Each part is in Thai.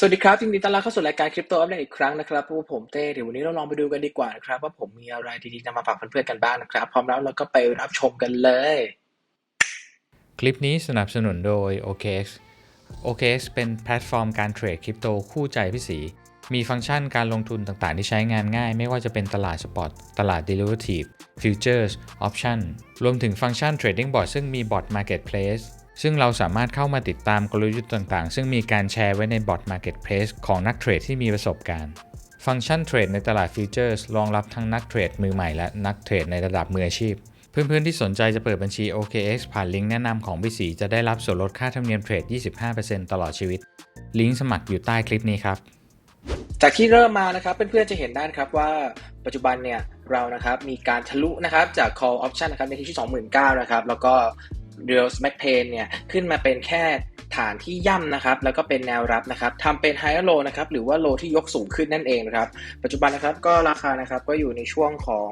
สวัสดีครับยินดีต้อนรับเข้าสู่รายการคริปโตอัปเดตอีกครั้งนะครับพวกผมเต้เดี๋ยววันนี้เราลองไปดูกันดีกว่านะครับ ว่าผมมีอะไรดีๆนำมาฝากเพื่อนๆกันบ้างนะครับ พร้อมแล้วเราก็ไปรับชมกันเลย คลิปนี้สนับสนุนโดย OKX OKX เป็นแพลตฟอร์มการเทรดคริปโตคู่ใจพี่สี มีฟังก์ชันการลงทุนต่างๆ ที่ใช้งานง่าย ไม่ว่าจะเป็นตลาดสปอตตลาด Derivative Futures Option รวมถึงฟังก์ชัน Trading Bot ซึ่งมี Bot Marketplace ซึ่งเราสามารถเข้ามาติดตามกลยุทธ์ต่างๆ ซึ่งมีการแชร์ไว้ใน Bot Marketplace ของนักเทรดที่มีประสบการณ์ ฟังก์ชันเทรดในตลาดฟิวเจอร์สรองรับทั้งนักเทรดมือใหม่และนักเทรดในระดับมืออาชีพ เพื่อนๆที่สนใจจะเปิดบัญชี OKX ผ่านลิงก์แนะนำของพี่สีจะได้รับส่วนลดค่าธรรมเนียมเทรด 25%ตลอดชีวิต ลิงก์สมัครอยู่ใต้คลิปนี้ครับจากที่เริ่มมานะครับเพื่อนๆจะเห็นได้นครับว่าปัจจุบันเนี่ยเรานะครับมีการทะลุนะครับจาก call option นะครับในที่29,000นะครับแล้วก็ เดลส์แมกเพนเนี่ยขึ้นมาเป็นแค่ฐานที่ย่ำนะครับ แล้วก็เป็นแนวรับนะครับทำเป็นไฮโลนะครับ หรือว่าโลที่ยกสูงขึ้นนั่นเองนะครับ ปัจจุบันนะครับก็ราคานะครับก็อยู่ในช่วงของ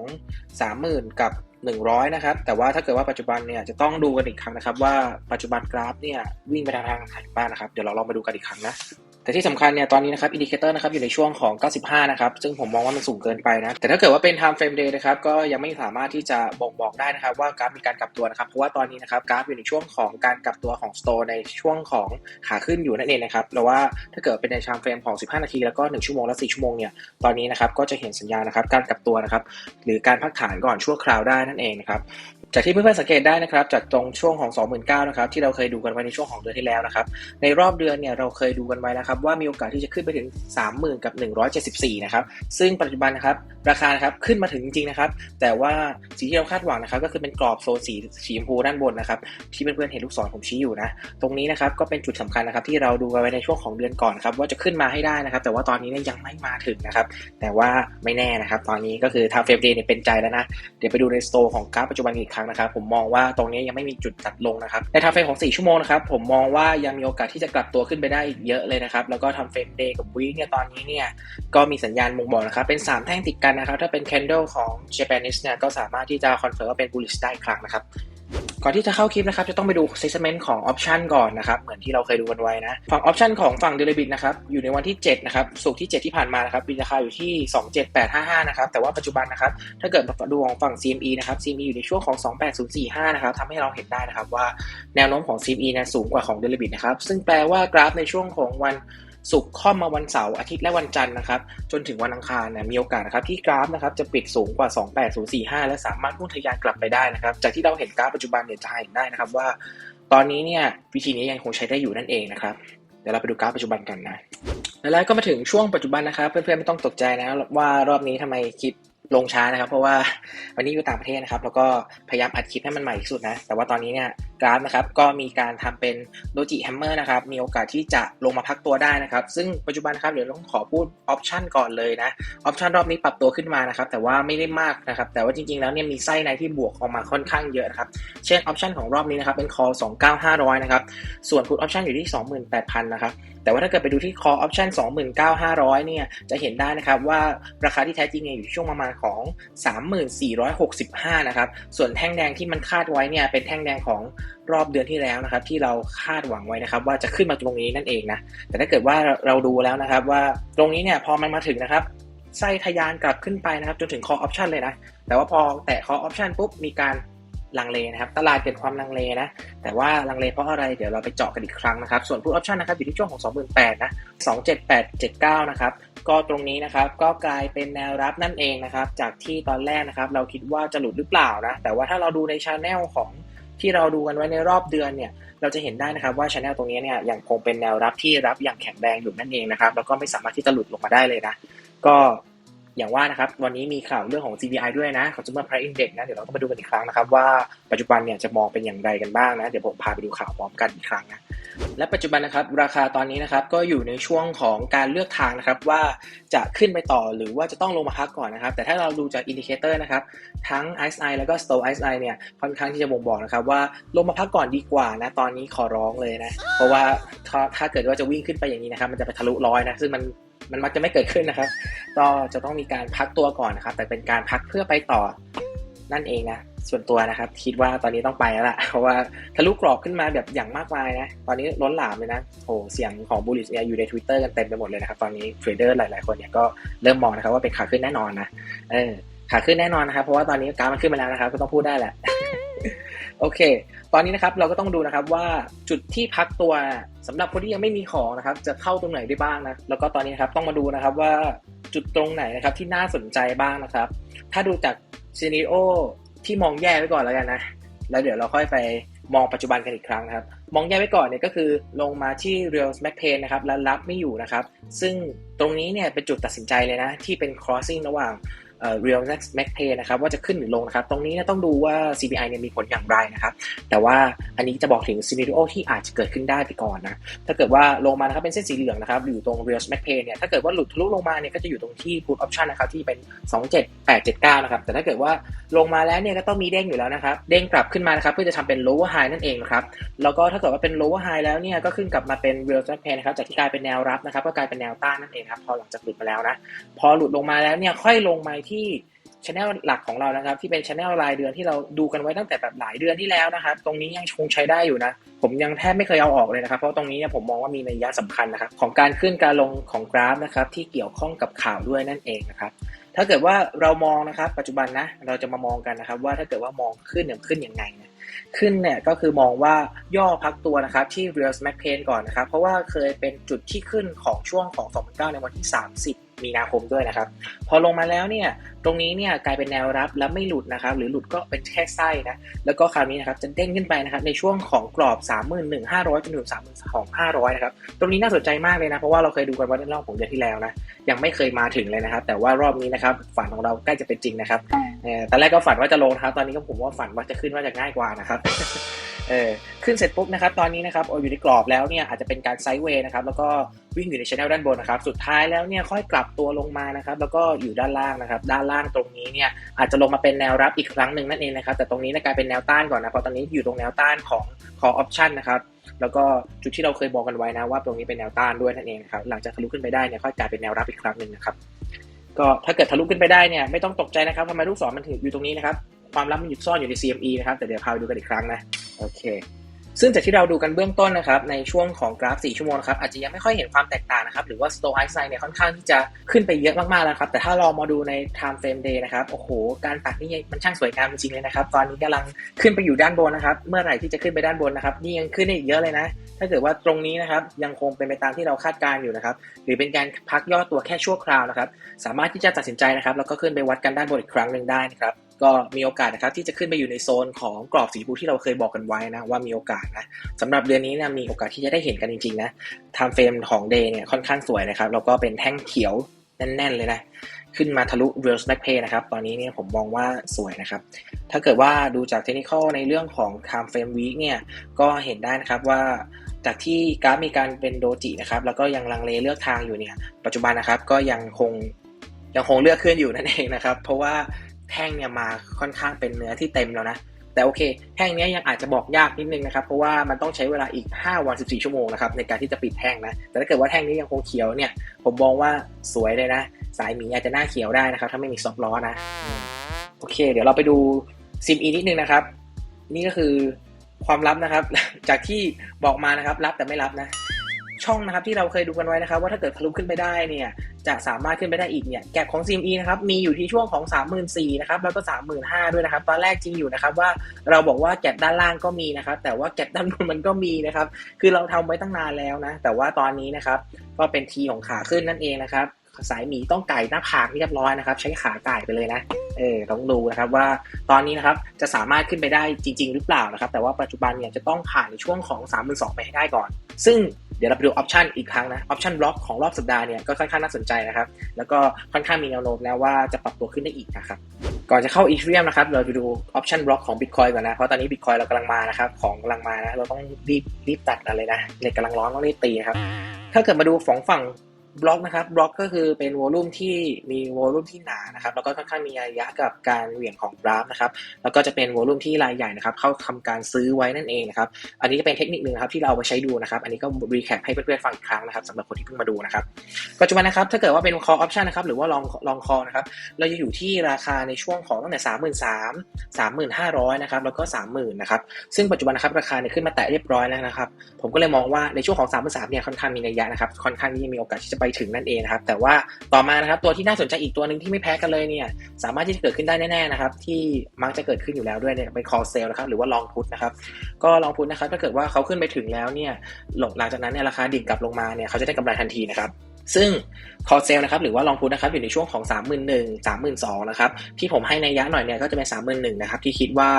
30,000 กับ 100 นะครับ แต่ว่าถ้าเกิดว่าปัจจุบันเนี่ยจะต้องดูกันอีกครั้งนะครับ ว่าปัจจุบันกราฟเนี่ยวิ่งไปทางทางไหนบ้างนะครับ เดี๋ยวเราลองมาดูกันอีกครั้งนะ แต่ที่สำคัญเนี่ยตอนนี้นะครับอินดิเคเตอร์นะครับอยู่ในช่วงของ 95 นะครับ ซึ่งผมมองว่ามันสูงเกินไปนะ แต่ถ้าเกิดว่าเป็น time frame day นะครับก็ยังไม่สามารถที่จะบ่งบอกได้นะครับว่ากราฟมีการกลับตัวนะครับ เพราะว่าตอนนี้นะครับกราฟอยู่ในช่วงของการกลับตัวของ store ในช่วงของขาขึ้นอยู่นั่นเองนะครับแล้วว่าถ้าเกิดเป็นใน time frame ของ 15 นาที แล้วก็ 1 ชั่วโมงและ 4 ชั่วโมงเนี่ยตอนนี้นะครับก็จะเห็นสัญญาณนะครับการกลับตัวนะครับหรือการพักฐานก่อนชั่วคราวได้นั่นเองนะครับ จากที่เพื่อนๆสังเกตได้นะครับจากตรงช่วงของ 29,000นะครับที่เราเคยดูกันไว้ในช่วงของเดือนที่แล้วนะครับในรอบเดือนเนี่ยเราเคยดูกันไว้นะครับว่ามีโอกาสที่จะขึ้นไปถึง 30,000 กับ 174 นะครับซึ่งปัจจุบันนะครับราคานะครับขึ้นมาถึงจริงๆนะครับแต่ว่าสิ่งที่เราคาดหวังนะครับก็คือเป็นกรอบโซนสีสีชมพูด้านบนนะครับที่เพื่อนๆเห็นลูกศรผมชี้อยู่นะตรงนี้นะครับก็เป็นจุดสำคัญนะครับที่เราดูกันไว้ในช่วงของเดือนก่อนครับว่าจะขึ้นมาให้ได้นะครับแต่ว่าตอนนี้เนี่ยยังไม่มาถึงนะครับแต่ว่าไม่แน่นะครับตอนนี้ก็คือทางเฟรมเดย์เนี่ยเป็นใจแล้วนะเดี๋ยวไปดูในสโตร์ของกราฟปัจจุบันอีกครั้งนะครับผมมองว่าตรงนี้ยังไม่มีจุดตัดลงนะครับในทำเฟรมของ 4 ชั่วโมงนะครับผมมองว่ายังมีโอกาสที่จะกลับตัวขึ้นไปได้อีกเยอะเลยนะครับแล้วก็ทำเฟรมเดย์กับวีคเนี่ยตอนนี้เนี่ยก็มีสัญญาณบ่งบอกนะครับเป็น 3 แท่งติดกันนะครับถ้าเป็น candle ของ Japanese เนี่ยก็สามารถที่จะคอนเฟิร์มว่าเป็น bullish ได้ครั้งนะครับ ก่อนที่จะเข้าคลิปนะครับ จะต้องไปดู assessment ของ option ก่อนนะครับ เหมือนที่เราเคยดูกันไว้นะ ฝั่ง option ของฝั่ง d e r i v a t นะครับ อยู่ในวันที่ 7 นะครับสุกที่ 7 ที่ผ่านมานะครับมีราคาอยู่ที่ 27855 นะครับ แต่ว่าปัจจุบันนะครับ ถ้าเกิดดูของฝั่ง CME นะครับ CME อยู่ในช่วงของ 28045 นะครับทำให้เราเห็นได้นะครับว่าแนวโน้มของ CME นะสูงกว่าของ d e r i v a t นะครับ ซึ่งแปลว่ากราฟในช่วงของวัน ศุกร์ค่อมมาวันเสาร์อาทิตย์และวันจันทร์นะครับ จนถึงวันอังคารเนี่ยมีโอกาสนะครับที่กราฟนะครับจะปิดสูงกว่า 28045 และสามารถพุ่งทะยานกลับไปได้นะครับ จากที่เราเห็นกราฟปัจจุบันเนี่ยจะเห็นได้นะครับว่า ตอนนี้เนี่ยวิธีนี้ยังคงใช้ได้อยู่นั่นเองนะครับเดี๋ยวเราไปดูกราฟปัจจุบันกันนะแล้วก็มาถึงช่วงปัจจุบันนะครับเพื่อนๆไม่ต้องตกใจนะว่ารอบนี้ทำไมคลิปลงช้านะครับ เพราะว่าวันนี้อยู่ต่างประเทศนะครับ แล้วก็พยายามอัดคลิปให้มันใหม่ที่สุดนะ แต่ว่าตอนนี้เนี่ยกราฟนะครับก็มีการทำเป็นโดจิแฮมเมอร์นะครับมีโอกาสที่จะลงมาพักตัวได้นะครับ ซึ่งปัจจุบันนะครับเดี๋ยวต้องขอพูดออปชันก่อนเลยนะออปชันรอบนี้ปรับตัวขึ้นมานะครับแต่ว่าไม่ได้มากนะครับแต่ว่าจริงๆแล้วเนี่ยมีไส้ในที่บวกออกมาค่อนข้างเยอะนะครับเช่นออปชันของรอบนี้นะครับเป็น call 29500นะครับส่วน put option อยู่ที่ 28,000นะครับแต่ว่าถ้าเกิดไปดูที่ call option 29,500 เนี่ย จะเห็นได้นะครับว่าราคาที่แท้จริงเนี่ยอยู่ช่วงประมาณของ 3465 นะครับ ส่วนแท่งแดงที่มันคาดไว้เนี่ย เป็นแท่งแดงของรอบเดือนที่แล้วนะครับ ที่เราคาดหวังไว้นะครับ ว่าจะขึ้นมาตรงนี้นั่นเองนะแต่ถ้าเกิดว่าเราดูแล้วนะครับ ว่าตรงนี้เนี่ยพอมันมาถึงนะครับไส้ทะยานกลับขึ้นไปนะครับ จนถึง call option เลยนะ แต่ว่าพอแตะ call option ปุ๊บมีการลังเลนะครับ ตลาดเกิดความลังเลนะ แต่ว่าลังเลเพราะอะไร เดี๋ยวเราไปเจาะกันอีกครั้งนะครับ ส่วน put option นะครับอยู่ที่ช่วงของ 28,000นะ 27879 นะครับ ก็ตรงนี้นะครับก็กลายเป็นแนวรับนั่นเองนะครับ จากที่ตอนแรกนะครับ เราคิดว่าจะหลุดหรือเปล่านะ แต่ว่าถ้าเราดูในช anel ของ ที่เราดูกันไว้ในรอบเดือนเนี่ยเราจะเห็นได้นะครับว่าชแนลตรงนี้เนี่ยยังคงเป็นแนวรับที่รับอย่างแข็งแรงอยู่นั่นเองนะครับแล้วก็ไม่สามารถที่จะหลุดลงมาได้เลยนะ ก็อย่างว่านะครับวันนี้มีข่าวเรื่องของ CPI ด้วยนะ Consumer Price Index นะเดี๋ยวเราต้องมาดูกันอีกครั้งนะครับว่าปัจจุบันเนี่ยจะมองเป็นอย่างไรกันบ้างนะ เดี๋ยวผมพาไปดูข่าวพร้อมกันอีกครั้งนะ และปัจจุบันนะครับราคาตอนนี้นะครับก็อยู่ในช่วงของการเลือกทางนะครับว่าจะขึ้นไปต่อหรือว่าจะต้องลงมาพักก่อนนะครับ แต่ถ้าเราดูจากอินดิเคเตอร์นะครับทั้ง RSI แล้วก็ Stow RSI เนี่ยค่อนข้างที่จะบ่งบอกนะครับว่าลงมาพักก่อนดีกว่านะตอนนี้ขอร้องเลยนะ เพราะว่าถ้าถ้าเกิดว่าจะวิ่งขึ้นไปอย่างนี้นะครับมันจะไปทะลุร้อยนะซึ่งมันมันมักจะไม่เกิดขึ้นนะครับ ก็จะต้องมีการพักตัวก่อนนะครับ แต่เป็นการพักเพื่อไปต่อนั่นเองนะ ส่วนตัวนะครับ คิดว่าตอนนี้ต้องไปแล้วล่ะเพราะว่าทะลุกรอบขึ้นมาแบบอย่างมากมายนะตอนนี้ล้นหลามเลยนะโอ้เสียงของบูลลิชเนี่ยอยู่ใน Twitter กันเต็มไปหมดเลยนะครับ ตอนนี้เทรดเดอร์หลาย ๆ คนเนี่ยก็เริ่มมองนะครับว่าเป็นขาขึ้นแน่นอนนะเออขาขึ้นแน่นอนนะครับ เพราะว่าตอนนี้กราฟมันขึ้นมาแล้วนะครับ ก็ต้องพูดได้แหละโอเค ตอนนี้นะครับเราก็ต้องดูนะครับว่าจุดที่พักตัวสำหรับคนที่ยังไม่มีของนะครับ จะเข้าตรงไหนได้บ้างนะแล้วก็ตอนนี้นะครับต้องมาดูนะครับว่าจุดตรงไหนนะครับที่น่าสนใจบ้างนะครับ ถ้าดูจากซีนิโอ ที่มองแย่ไว้ก่อนแล้วกันนะแล้วเดี๋ยวเราค่อยไปมองปัจจุบันกันอีกครั้งนะครับ มองแย่ไว้ก่อนเนี่ยก็คือลงมาที่ Real Mac Pain นะครับแล้วรับไม่อยู่นะครับ ซึ่งตรงนี้เนี่ยเป็นจุดตัดสินใจเลยนะ ที่เป็น crossing ระหว่าง เอ่อ Real Mac Pay นะครับว่าจะขึ้นหรือลงนะครับ ตรงนี้เนี่ยต้องดูว่า CPI เนี่ยมีผลอย่างไรนะครับ แต่ว่าอันนี้จะบอกถึงซีน r โอที่อาจจะเกิดขึ้นได้ไปก่อนนะ ถ้าเกิดว่าลงมานะครับเป็นเส้นสีเหลืองนะครับ อยู่ตรง Real Mac Pay เนี่ยถ้าเกิดว่าหลุดทะลุลงมาเนี่ยก็จะอยู่ตรงที่ Put Option นะครับที่เป็น 27879 นะครับ แต่ถ้าเกิดว่าลงมาแล้วเนี่ยก็ต้องมีเด้งอยู่แล้วนะครับ เด้งกลับขึ้นมานะครับเพื่อจะทำเป็น lower high นั่นเองนะครับแล้วก็ถ้าเกิดว่าเป็น lower high แล้วเนี่ยก็ขึ้นกลับมาเป็น Real Mac Pay นะครับจากที่กลายเป็นแนวรับนะครับก็กลายเป็นแนวต้านนั่นเองครับพอหลังจากหลุดมาแล้วนะพอหลุดลงมาแล้วเนี่ยค่อยลงมาที่ช anel หลักของเรานะครับ ที่เป็นช anel รายเดือนที่เราดูกันไว้ตั้งแต่แบบหลายเดือนที่แล้วนะครับ ตรงนี้ยังคงใช้ได้อยู่นะ ผมยังแทบไม่เคยเอาออกเลยนะครับ เพราะตรงนี้เนี่ยผมมองว่ามีนัยยะสำคัญนะครับ ของการขึ้นการลงของกราฟนะครับ ที่เกี่ยวข้องกับข่าวด้วยนั่นเองนะครับ ถ้าเกิดว่าเรามองนะครับ ปัจจุบันนะเราจะมามองกันนะครับ ว่าถ้าเกิดว่ามองขึ้นเนี่ยขึ้นยังไงนะขึ้นเนี่ยก็คือมองว่าย่อพักตัวนะครับที่ Real s m a c p a i n ก่อนนะครับ เพราะว่าเคยเป็นจุดที่ขึ้นของช่วงของ 2009 ในวันที่ 30 มีนาคมด้วยนะครับ พอลงมาแล้วเนี่ยตรงนี้เนี่ยกลายเป็นแนวรับแล้วไม่หลุดนะครับ หรือหลุดก็เป็นแค่ไส้นะแล้วก็คราวนี้นะครับจะเด้งขึ้นไปนะครับในช่วงของกรอบ 31,500จนถึง32,500นะครับตรงนี้น่าสนใจมากเลยนะ เพราะว่าเราเคยดูกันว่าในรอบของเดือนที่แล้วนะยังไม่เคยมาถึงเลยนะครับ แต่ว่ารอบนี้นะครับฝันของเราใกล้จะเป็นจริงนะครับ ตอนแรกก็ฝันว่าจะลงนะครับ ตอนนี้ก็ผมว่าฝันว่าจะขึ้นว่าจะง่ายกว่านะครับ เออ ขึ้นเสร็จปุ๊บนะครับ ตอนนี้นะครับอยู่ในกรอบแล้วเนี่ยอาจจะเป็นการไซด์เวย์นะครับ แล้วก็วิ่งอยู่ในช anel ด้านบนนะครับ สุดท้ายแล้วเนี่ยค่อยกลับตัวลงมานะครับ แล้วก็อยู่ด้านล่างนะครับ ด้านล่างตรงนี้เนี่ยอาจจะลงมาเป็นแนวรับอีกครั้งหนึ่งนั่นเองนะครับ แต่ตรงนี้นยกลายเป็นแนวต้านก่อนนะ เพราะตอนนี้อยู่ตรงแนวต้านของ call option นะครับ แล้วก็จุดที่เราเคยบอกกันไว้นะว่าตรงนี้เป็นแนวต้านด้วยนั่นเองนะครับ หลังจากทะลุขึ้นไปได้เนี่ยค่อยกลายเป็นแนวรับอีกครั้งหนึ่งนะครับ ก็ถ้าเกิดทะลุขึ้นไปได้เนี่ยไม่ต้องตกใจนะครับทำไมลูกศรมันถึงอยู่ตรงนี้นะครับความลับมันอยู่ซ่อนอยู่ใน CME นะครับแต่เดี๋ยวพาไปดูกันอีกครั้งนะโอเค ซึ่งจากที่เราดูกันเบื้องต้นนะครับในช่วงของกราฟ 4 ชั่วโมงนะครับอาจจะยังไม่ค่อยเห็นความแตกต่างนะครับหรือว่า Stoch Einstein เนี่ยค่อนข้างที่จะขึ้นไปเยอะมากๆแล้วครับแต่ถ้าลองมาดูใน time frame day นะครับโอ้โหการตัดนี่มันช่างสวยงามจริงๆเลยนะครับตอนนี้กำลังขึ้นไปอยู่ด้านบนนะครับเมื่อไหร่ที่จะขึ้นไปด้านบนนะครับนี่ยังขึ้นได้อีกเยอะเลยนะถ้าเกิดว่าตรงนี้นะครับยังคงเป็นไปตามที่เราคาดการณ์อยู่นะครับหรือเป็นการพักย่อตัวแค่ชั่วคราวนะครับสามารถที่จะตัดสินใจนะครับแล้วก็ขึ้นไปวัดกันด้านบนอีกครั้งหนึ่งได้นะครับ ก็มีโอกาสนะครับที่จะขึ้นไปอยู่ในโซนของกรอบสีชมพูที่เราเคยบอกกันไว้นะว่ามีโอกาสนะสำหรับเดือนนี้นะมีโอกาสที่จะได้เห็นกันจริงๆนะไทม์เฟรมของเดย์เนี่ยค่อนข้างสวยนะครับแล้วก็เป็นแท่งเขียวแน่นๆเลยนะขึ้นมาทะลุ Real Mac Pay นะครับ ตอนนี้เนี่ยผมมองว่าสวยนะครับ ถ้าเกิดว่าดูจากเทคนิคในเรื่องของ time frame week เนี่ยก็เห็นได้นะครับว่าจากที่กราฟมีการเป็นโดจินะครับ แล้วก็ยังลังเลเลือกทางอยู่เนี่ย ปัจจุบันนะครับก็ยังคงยังคงเลือกขึ้นอยู่นั่นเองนะครับ เพราะว่า แท่งเนี่ยมาค่อนข้างเป็นเนื้อที่เต็มแล้วนะ แต่โอเค แท่งนี้ยังอาจจะบอกยากนิดนึงนะครับ เพราะว่ามันต้องใช้เวลาอีก 5 วัน 14 ชั่วโมงนะครับในการที่จะปิดแท่งนะ แต่ถ้าเกิดว่าแท่งนี้ยังคงเขียวเนี่ย ผมมองว่าสวยเลยนะ สายหมีอาจจะหน้าเขียวได้นะครับ ถ้าไม่มีซอฟล้อนะ โอเค เดี๋ยวเราไปดูซิมอีนิดนึงนะครับ นี่ก็คือความลับนะครับ จากที่บอกมานะครับ รับแต่ไม่รับนะ ช่องนะครับที่เราเคยดูกันไว้นะครับ ว่าถ้าเกิดทะลุขึ้นไปได้เนี่ย จะสามารถขึ้นไปได้อีกเนี่ยแก็บของ CME นะครับมีอยู่ที่ช่วงของ 34,000นะครับแล้วก็ 35,000ด้วยนะครับตอนแรกจริงอยู่นะครับว่าเราบอกว่าแก็บด้านล่างก็มีนะครับแต่ว่าแก็บด้านบนมันก็มีนะครับคือเราทำไว้ตั้งนานแล้วนะแต่ว่าตอนนี้นะครับก็เป็นทีของขาขึ้นนั่นเองนะครับ สายหมีต้องไก่หน้าผากเรียบร้อยนะครับ ใช้ขาไก่ไปเลยนะเออต้องดูนะครับว่าตอนนี้นะครับจะสามารถขึ้นไปได้จริง ๆ หรือเปล่านะครับ แต่ว่าปัจจุบันเนี่ยจะต้องผ่านในช่วงของ 3 2 0 0 0ไปให้ได้ก่อน ซึ่งเดี๋ยวเราไปดูออปชันอีกครั้งนะออปชันบล็อกของรอบสัปดาห์เนี่ยก็ค่อนข้างน่าสนใจนะครับ แล้วก็ค่อนข้างมีแนวโน้มแล้วว่าจะปรับตัวขึ้นได้อีกนะครับก่อนจะเข้าอีเทเรียมนะครับเราไปดูออปชันบล็อกของ Bitcoin ก่อนนะ เพราะตอนนี้ Bitcoin เรากำลังมานะครับของกำลังมานะเราต้องรีบรีบตัดอะไรนะเน็ตกำลังร้อนต้องรีบตีนะครับถ้าเกิดมาดูของฝั่ง บล็อกนะครับบล็อกก็คือเป็นวอลลุ่มที่มีวอลลุ่มที่หนานะครับ แล้วก็ค่อนข้างมีระยะกับการเหวี่ยงของกราฟนะครับ แล้วก็จะเป็นวอลลุ่มที่รายใหญ่นะครับ เข้าทำการซื้อไว้นั่นเองนะครับ อันนี้จะเป็นเทคนิคหนึ่งนะครับที่เราเอาไปใช้ดูนะครับ อันนี้ก็รีแคปให้เพื่อนๆฟังอีกครั้งนะครับสำหรับคนที่เพิ่งมาดูนะครับ ปัจจุบันนะครับ ถ้าเกิดว่าเป็น call option นะครับ หรือว่า long long call นะครับ เราจะอยู่ที่ราคาในช่วงของตั้งแต่33,000 3,500นะครับ แล้วก็30,000นะครับ ซึ่งปัจจุบันนะครับราคาเนี่ยขึ้นมาแตะเรียบร้อยแล้วนะครับ ผมก็เลยมองว่าในช่วงของ33,000เนี่ยค่อนข้างมีนัยยะนะครับ ค่อนข้างที่มีโอกาสที่จะไปถึงนั่นเองครับ แต่ว่าต่อมานะครับตัวที่น่าสนใจอีกตัวหนึ่งที่ไม่แพ้กันเลยเนี่ยสามารถที่จะเกิดขึ้นได้แน่ๆนะครับที่มักจะเกิดขึ้นอยู่แล้วด้วยเนี่ยเป็น call sale นะครับหรือว่า long put นะครับก็ long put นะครับถ้าเกิดว่าเขาขึ้นไปถึงแล้วเนี่ยหลังจากนั้นเนี่ยราคาดิ่งกลับลงมาเนี่ยเขาจะได้กำไรทันทีนะครับซึ่ง call sale นะครับหรือว่า long put นะครับอยู่ในช่วงของ 31,000 32,000นะครับที่ผมให้ในยยะหน่อยเนี่ยก็จะเป็น 31,000นะครับที่คิดว่า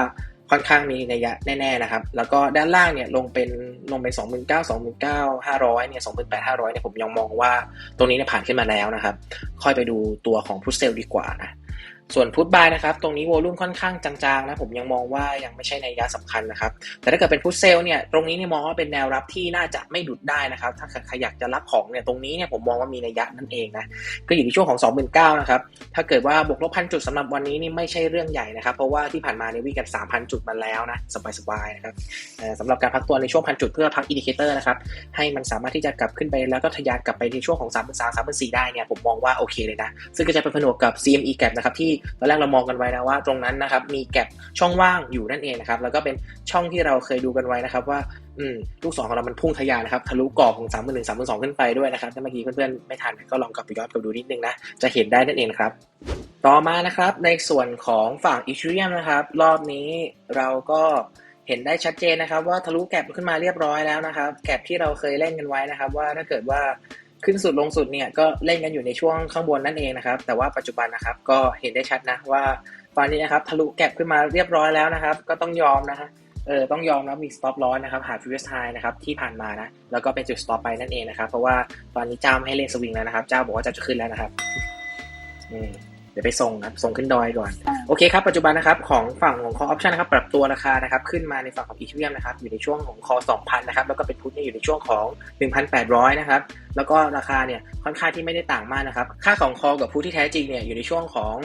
ค่อนข้างมีนัยยะแน่ๆนะครับ แล้วก็ด้านล่างเนี่ยลงเป็นลงเป็น 2 9 29,500เนี่ย28,500เนี่ยผมยังมองว่าตรงนี้เนี่ยผ่านขึ้นมาแล้วนะครับ ค่อยไปดูตัวของพุทเซลดีกว่านะ ส่วนพุทบายนะครับ ตรงนี้โวลุ่มค่อนข้างจางๆนะผมยังมองว่ายังไม่ใช่ในยะสำคัญนะครับ แต่ถ้าเกิดเป็นพุทเซลเนี่ยตรงนี้เนี่ยมองว่าเป็นแนวรับที่น่าจะไม่หลุดได้นะครับ ถ้าใครอยากจะรับของเนี่ยตรงนี้เนี่ยผมมองว่ามีในยะนั่นเองนะก็อยู่ในช่วงของ29,000นะครับถ้าเกิดว่าบวกลบพันจุดสำหรับวันนี้นี่ไม่ใช่เรื่องใหญ่นะครับ เพราะว่าที่ผ่านมาเนี่ยวิ่งกัน 3,000 จุดมาแล้วนะสบายๆนะครับสำหรับการพักตัวในช่วงพันจุดเพื่อพักอินดิเคเตอร์นะครับให้มันสามารถที่จะกลับขึ้นไปแล้วก็ทะยานกลับไปในช่วงของ3 3 3 4 0ได้เนี่ยผมมองว่าโอเคเลยนะซึ่งก็จะเป็นผนวกกับ CME gap นะครับที่ตอนแรกเรามองกันไว้นะว่าตรงนั้นนะครับมีแก็บช่องว่างอยู่นั่นเองนะครับแล้วก็เป็นช่องที่เราเคยดูกันไว้นะครับว่าอืมลูกศรของเรามันพุ่งทะยานนะครับทะลุกรอบของ3 1 0 0 3 2 0 0ขึ้นไปด้วยนะครับถ้าเมื่อกี้เพื่อนๆไม่ทันก็ลองกลับไปย้อนกลับดูนิดนึงนะจะเห็นได้นั่นเองครับ ต่อมานะครับในส่วนของฝั่งอีเทเรียมนะครับ รอบนี้เราก็เห็นได้ชัดเจนนะครับ ว่าทะลุแก็บขึ้นมาเรียบร้อยแล้วนะครับ แก็บที่เราเคยเล่นกันไว้นะครับ ว่าถ้าเกิดว่า ขึ้นสุดลงสุดเนี่ยก็เล่นกันอยู่ในช่วงข้างบนนั่นเองนะครับ แต่ว่าปัจจุบันนะครับก็เห็นได้ชัดนะว่าตอนนี้นะครับทะลุแก็บขึ้นมาเรียบร้อยแล้วนะครับ ก็ต้องยอมนะฮะเออต้องยอมแล้วมีสต็อปล้อนะครับหา previous high นะครับที่ผ่านมานะแล้วก็เป็นจุดสต็อปไปนั่นเองนะครับ เพราะว่าตอนนี้เจ้าไม่ให้เล่นสวิงแล้วนะครับ เจ้าบอกว่าจะจะขึ้นแล้วนะครับ อืม ดี๋ยวไปส่งครับส่งขึ้นดอยก่อน โอเคครับ ปัจจุบันนะครับของฝั่งของ call option นะครับ ปรับตัวราคานะครับ ขึ้นมาในฝั่งของ ethereum นะครับ อยู่ในช่วงของ call 2,000 นะครับ แล้วก็เป็นพุทเนี่ยอยู่ในช่วงของ 1,800 นะครับ แล้วก็ราคาเนี่ยค่อนข้างที่ไม่ได้ต่างมากนะครับ ค่าของ call กับพุทที่แท้จริงเนี่ยอยู่ในช่วงของ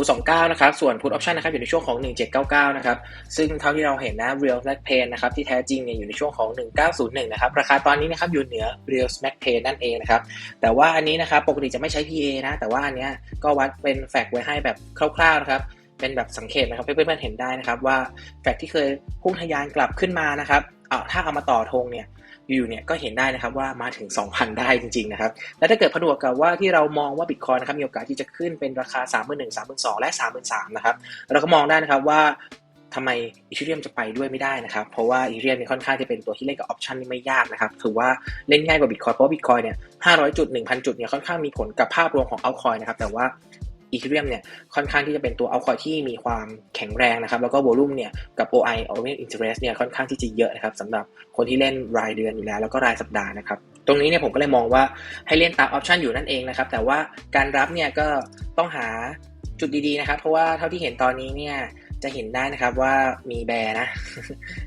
2029 นะครับ ส่วนพุท option นะครับอยู่ในช่วงของ 1799 นะครับ ซึ่งเท่าที่เราเห็นนะ real black pain นะครับที่แท้จริงเนี่ยอยู่ในช่วงของ 1901 นะครับ ราคาตอนนี้นะครับอยู่เหนือ real black pain นั่นเองนะครับ แต่ว่าอันนี้นะครับปกติจะไม่ใช้ PA นะ แต่ว่าอันเนี้ยก็วัดเป็นแฟกต์ไว้ให้แบบคร่าวๆนะครับเป็นแบบสังเกตนะครับเพื่อนๆเห็นได้นะครับว่าแฟกที่เคยพุ่งทะยานกลับขึ้นมานะครับเอาถ้าเอามาต่อธงเนี่ยอยู่เนี่ยก็เห็นได้นะครับว่ามาถึง 2,000 ได้จริงๆนะครับและถ้าเกิดผนวกกับว่าที่เรามองว่าบิตคอยนะครับมีโอกาสที่จะขึ้นเป็นราคา 31,000 3 2 0 0 และ3 3 0 0นะครับเราก็มองได้นะครับว่าทำไมอีเทเรียมจะไปด้วยไม่ได้นะครับ เพราะว่าอีเทเรียมเนี่ยค่อนข้างจะเป็นตัวที่เล่นกับออปชันนี่ไม่ยากนะครับ ถือว่าเล่นง่ายกว่าบิตคอยเพราะบิตคอยเนี่ย500จุด1,000จุดเนี่ยค่อนข้างมีผลกับภาพรวมของเอาคอยนะครับ แต่ว่า อีเทเรียมเนี่ยค่อนข้างที่จะเป็นตัวเอาคอยที่มีความแข็งแรงนะครับ แล้วก็โวลุ่มเนี่ยกับ OI Open Interest เนี่ยค่อนข้างที่จะเยอะนะครับสำหรับคนที่เล่นรายเดือนอยู่แล้ว แล้วก็รายสัปดาห์นะครับตรงนี้เนี่ยผมก็เลยมองว่าให้เล่นตามออปชันอยู่นั่นเองนะครับแต่ว่าการรับเนี่ยก็ต้องหาจุดดีๆนะครับ เพราะว่าเท่าที่เห็นตอนนี้เนี่ยจะเห็นได้นะครับว่ามีแบร์นะ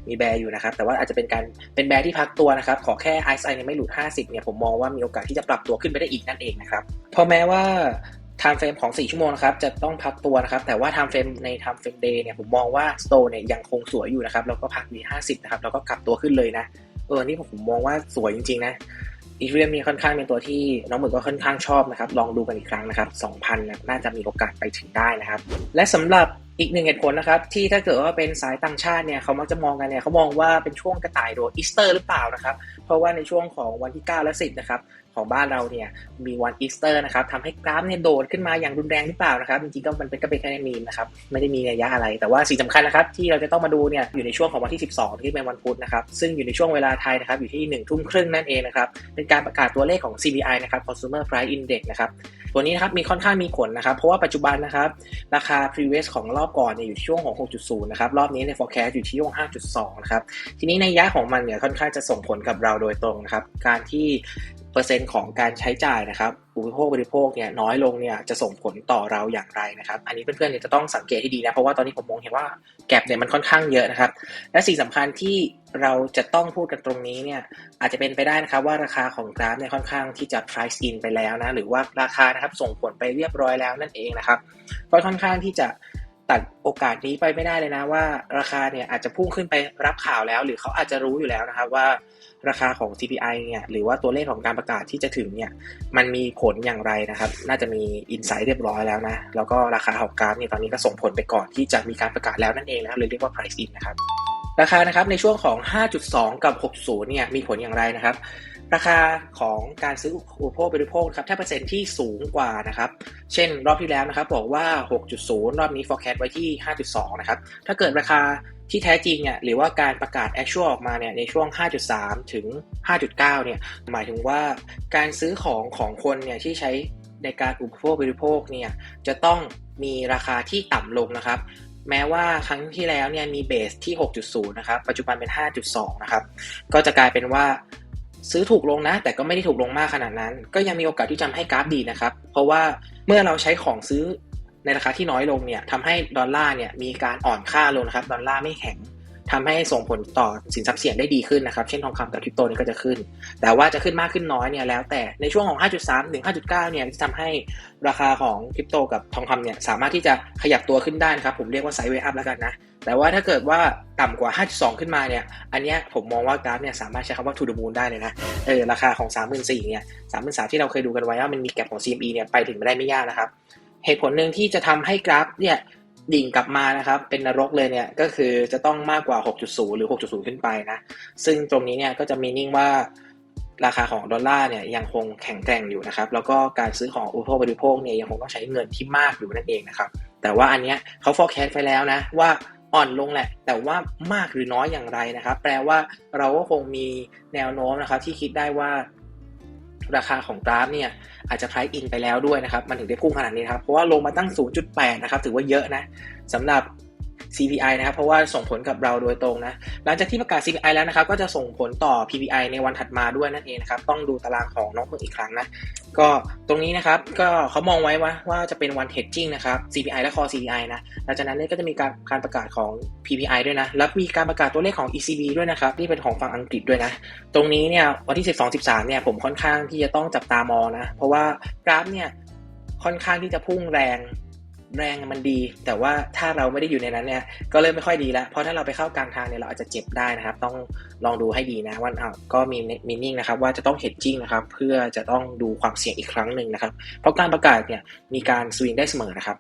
มีแบร์อยู่นะครับ แต่ว่าอาจจะเป็นการเป็นแบร์ที่พักตัวนะครับ ขอแค่ RSI เนี่ยไม่หลุด 50 เนี่ยผมมองว่ามีโอกาสที่จะปรับตัวขึ้นไปได้อีกนั่นเองนะครับพอแม้ว่า time frame ของ 4 ชั่วโมงนะครับจะต้องพักตัวนะครับ แต่ว่า time frame ใน time frame day เนี่ยผมมองว่า store เนี่ยยังคงสวยอยู่นะครับ แล้วก็พักมี50 นะครับ แล้วก็กลับตัวขึ้นเลยนะ เออ นี่ผมมองว่าสวยจริง ๆ นะอีเรียมนี่ค่อนข้างเป็นตัวที่น้องหมึกก็ค่อนข้างชอบนะครับ ลองดูกันอีกครั้งนะครับ 2,000นะน่าจะมีโอกาสไปถึงได้นะครับ และสำหรับอีกหนึ่งเหตุผลนะครับ ที่ถ้าเกิดว่าเป็นสายต่างชาติเนี่ยเขามักจะมองกันเนี่ยเขามองว่าเป็นช่วงกระต่ายโดอีสเตอร์หรือเปล่านะครับ เพราะว่าในช่วงของวันที่ 9 และ 10 นะครับ ของบ้านเราเนี่ยมีวันอีสเตอร์นะครับทำให้กราฟเนี่ยโดดขึ้นมาอย่างรุนแรงหรือเปล่านะครับจริงๆก็มันเป็นก็เป็นแค่มีมนะครับไม่ได้มีนัยยะอะไร แต่ว่าสิ่งสำคัญนะครับที่เราจะต้องมาดูเนี่ยอยู่ในช่วงของวันที่ 12 ที่เป็นวันพุธนะครับซึ่งอยู่ในช่วงเวลาไทยนะครับอยู่ที่1ทุ่มครึ่งนั่นเองนะครับเป็นการประกาศตัวเลขของ CPI นะครับ Consumer Price Index นะครับตัวนี้นะครับมีค่อนข้างมีผลนะครับ เพราะว่าปัจจุบันนะครับราคา previous ของรอบก่อนเนี่ยอยู่ที่ช่วงของ 6.0 นะครับรอบนี้ใน forecast อยู่ที่ช่วง 5.2 นะครับทีนี้ในยะของมันเนี่ยค่อนข้างจะส่งผลกับเราโดยตรงนะครับการที่ เปอร์เซ็นต์ของการใช้จ่ายนะครับอุปโภคบริโภคเนี่ยน้อยลงเนี่ยจะส่งผลต่อเราอย่างไรนะครับ อันนี้เพื่อนๆเนี่ยจะต้องสังเกตให้ดีนะ เพราะว่าตอนนี้ผมมองเห็นว่าแกลบเนี่ยมันค่อนข้างเยอะนะครับ และสิ่งสำคัญที่เราจะต้องพูดกันตรงนี้เนี่ยอาจจะเป็นไปได้นะครับว่าราคาของกราฟเนี่ยค่อนข้างที่จะ price in ไปแล้วนะหรือว่าราคานะครับส่งผลไปเรียบร้อยแล้วนั่นเองนะครับ ก็ค่อนข้างที่จะตัดโอกาสนี้ไปไม่ได้เลยนะว่า ราคาเนี่ยอาจจะพุ่งขึ้นไปรับข่าวแล้ว หรือเขาอาจจะรู้อยู่แล้วนะครับว่า ราคาของ CPI เนี่ยหรือว่าตัวเลขของการประกาศที่จะถึงเนี่ยมันมีผลอย่างไรนะครับ น่าจะมีอินไซต์เรียบร้อยแล้วนะ แล้วก็ราคาของกราฟเนี่ยตอนนี้ก็ส่งผลไปก่อนที่จะมีการประกาศแล้วนั่นเองนะครับเลยเรียกว่า price in นะครับ ราคานะครับในช่วงของ 5.2 กับ 60 เนี่ยมีผลอย่างไรนะครับ ราคาของการซื้ออุปโภคบริโภคครับถ้าเปอร์เซ็นต์ที่สูงกว่านะครับ เช่นรอบที่แล้วนะครับ บอกว่า 6.0 รอบนี้ forecast ไว้ที่ 5.2 นะครับ ถ้าเกิดราคาที่แท้จริงเนี่ยหรือว่าการประกาศ actual ออกมาเนี่ยในช่วง 5.3 ถึง 5.9 เนี่ยหมายถึงว่าการซื้อของของคนเนี่ยที่ใช้ในการอุปโภคบริโภคเนี่ยจะต้องมีราคาที่ต่ำลงนะครับ แม้ว่าครั้งที่แล้วเนี่ยมีเบสที่ 6.0 นะครับ ปัจจุบันเป็น 5.2 นะครับ ก็จะกลายเป็นว่าซื้อถูกลงนะ แต่ก็ไม่ได้ถูกลงมากขนาดนั้น ก็ยังมีโอกาสที่จะให้กราฟดีนะครับ เพราะว่าเมื่อเราใช้ของซื้อในราคาที่น้อยลงเนี่ยทำให้ดอลลาร์เนี่ยมีการอ่อนค่าลงนะครับ ดอลลาร์ไม่แข็ง ทำให้ส่งผลต่อสินทรัพย์เสี่ยงได้ดีขึ้นนะครับ เช่นทองคำกับคริปโตนี่ก็จะขึ้น แต่ว่าจะขึ้นมากขึ้นน้อยเนี่ยแล้วแต่ในช่วงของ 5.3 ถึง 5.9 เนี่ยจะทำให้ราคาของคริปโตกับทองคำเนี่ยสามารถที่จะขยับตัวขึ้นได้นะครับผมเรียกว่าไซด์เวย์อัพแล้วกันนะแต่ว่าถ้าเกิดว่าต่ำกว่า 5.2 ขึ้นมาเนี่ย อันเนี้ยผมมองว่ากราฟเนี่ยสามารถใช้คำว่า to the moon ได้เลยนะ เออราคาของ 34,000เนี่ย3 3 0 0ที่เราเคยดูกันไว้ว่ามันมีแก็บของ CME เนี่ยไปถึงไม่ได้ไม่ยากนะครับ เหตุผลหนึ่งที่จะทำให้กราฟเนี่ย ดิ่งกลับมานะครับ เป็นนรกเลยเนี่ยก็คือจะต้องมากกว่า 6.0 หรือ 6.0 ขึ้นไปนะ ซึ่งตรงนี้เนี่ยก็จะมีนิ่งว่าราคาของดอลลาร์เนี่ยยังคงแข็งแกร่งอยู่นะครับ แล้วก็การซื้อของอุปโภคบริโภคเนี่ยยังคงต้องใช้เงินที่มากอยู่นั่นเองนะครับ แต่ว่าอันเนี้ยเขา forecast ไปแล้วนะว่าอ่อนลงแหละ แต่ว่ามากหรือน้อยอย่างไรนะครับ แปลว่าเราก็คงมีแนวโน้มนะครับที่คิดได้ว่า ราคาของกราฟเนี่ยอาจจะไพรอินไปแล้วด้วยนะครับ มันถึงได้พุ่งขนาดนี้ครับ เพราะว่าลงมาตั้ง 0.8 นะครับ ถือว่าเยอะนะสำหรับ CPI นะครับเพราะว่าส่งผลกับเราโดยตรงนะหลังจากที่ประกาศ CPI แล้วนะครับก็จะส่งผลต่อ PPI ในวันถัดมาด้วยนั่นเองนะครับต้องดูตารางของน้องเพิ่งอีกครั้งนะก็ตรงนี้นะครับก็เขามองไว้ว่าว่าจะเป็นวัน hedging นะครับ CPI และ core CPI นะหลังจากนั้นเนี่ยก็จะมีการการประกาศของ PPI ด้วยนะแล้วมีการประกาศตัวเลขของ ECB ด้วยนะครับที่เป็นของฝั่งอังกฤษด้วยนะตรงนี้เนี่ยวันที่ 12 13เนี่ยผมค่อนข้างที่จะต้องจับตามองนะเพราะว่ากราฟเนี่ยค่อนข้างที่จะพุ่งแรง แรงมันดี แต่ว่าถ้าเราไม่ได้อยู่ในนั้นเนี่ยก็เริ่มไม่ค่อยดีแล้วเพราะถ้าเราไปเข้ากลางทางเนี่ยเราอาจจะเจ็บได้นะครับ ต้องลองดูให้ดีนะวันอะก็มีมีนิ่งนะครับว่าจะต้องเฮดจิ้งนะครับเพื่อจะต้องดูความเสี่ยงอีกครั้งหนึ่งนะครับ เพราะการประกาศเนี่ยมีการสวิงได้เสมอนะครับ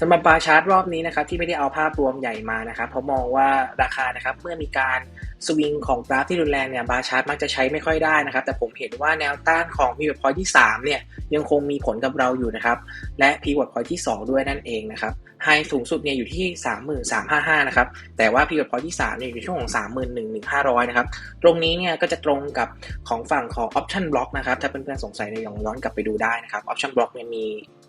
สำหรับบาร์ชาร์ตรอบนี้นะครับที่ไม่ได้เอาภาพรวมใหญ่มานะครับเพราะมองว่าราคานะครับเมื่อมีการสวิงของกราฟที่รุนแรงเนี่ยบาร์ชาร์ตมักจะใช้ไม่ค่อยได้นะครับ แต่ผมเห็นว่าแนวต้านของพีวอตพอยที่3เนี่ยยังคงมีผลกับเราอยู่นะครับ และพีวอตพอยที่ 2 ด้วยนั่นเองนะครับไฮสูงสุดเนี่ยอยู่ที่ 3355 นะครับ แต่ว่าพีวอตพอยที่3เนี่ยอยู่ช่วงของ 31,500 นะครับ ตรงนี้เนี่ยก็จะตรงกับของฝั่งของ option block นะครับถ้าเพื่อนๆสงสัยเนี่ยลองย้อนกลับไปดูได้นะครับ option block เนี่ยมี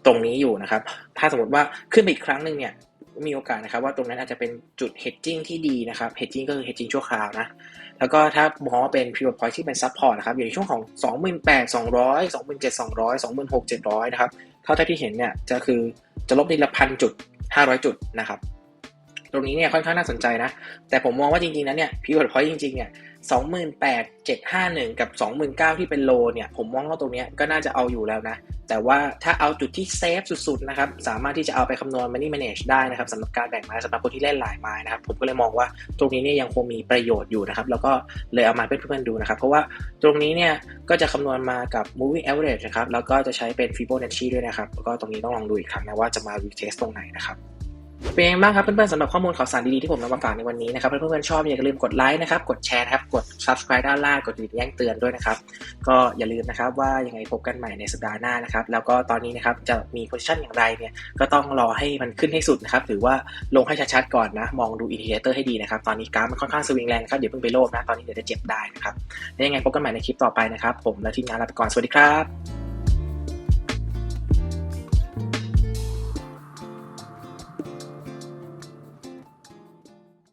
ตรงนี้อยู่นะครับ ถ้าสมมติว่าขึ้นไปอีกครั้งหนึ่งเนี่ยมีโอกาสนะครับว่าตรงนั้นอาจจะเป็นจุด hedging ที่ดีนะครับ hedging ก็คือ hedging ชั่วคราวนะ แล้วก็ถ้ามองว่าเป็น pivot point ที่เป็น support นะครับ อยู่ในช่วงของ 28,200 27,200 26,700 นะครับ เท่าที่เห็นเนี่ยจะคือจะลบทีละพันจุด 500 จุดนะครับ รงนี้เนี่ยค่อนข้างน่าสนใจนะ แต่ผมมองว่าจริงๆแล้วเนี่ย pivot point จริงๆเนี่ย28,751กับ29,000ที่เป็นโลเนี่ยผมมองว่าตรงนี้ก็น่าจะเอาอยู่แล้วนะ แต่ว่าถ้าเอาจุดที่เซฟสุดๆนะครับสามารถที่จะเอาไปคำนวณ money manage ได้นะครับสำหรับการแบ่งไม้สำหรับคนที่เล่นหลายไม้นะครับผมก็เลยมองว่าตรงนี้เนี่ยยังคงมีประโยชน์อยู่นะครับแล้วก็เลยเอามาเพื่อนๆดูนะครับเพราะว่าตรงนี้เนี่ยก็จะคำนวณมากับ moving average นะครับแล้วก็จะใช้เป็น Fibonacci ด้วยนะครับแล้วก็ตรงนี้ต้องลองดูอีกครั้งนะว่าจะมา retest ตรงไหนนะครับ เป็นยังไงบ้างครับเพื่อนๆสำหรับข้อมูลข่าวสารดีๆที่ผมนำมาฝากในวันนี้นะครับเพื่อนๆชอบอย่าลืมกดไลค์นะครับกดแชร์นะครับกด subscribe ด้านล่างกดกระดิ่งแจ้งเตือนด้วยนะครับก็อย่าลืมนะครับว่ายังไงพบกันใหม่ในสัปดาห์หน้านะครับแล้วก็ตอนนี้นะครับจะมีโพ i ชันอย่างไรเนี่ยก็ต้องรอให้มันขึ้นให้สุดนะครับหรือว่าลงให้ชัดๆก่อนนะมองดูอินดิเคเตอร์ให้ดีนะครับตอนนี้กราฟมันค่อนข้างสวิงแรงครับเดี๋ยวเพิ่งไปโลภนะตอนนี้เดี๋ยวจะเจ็บได้นะครับแล้วยังไงพบกันใหม่ในคลิปต่อไปนะครับผมและทีมงานลาไปก่อนสวัสดีครับ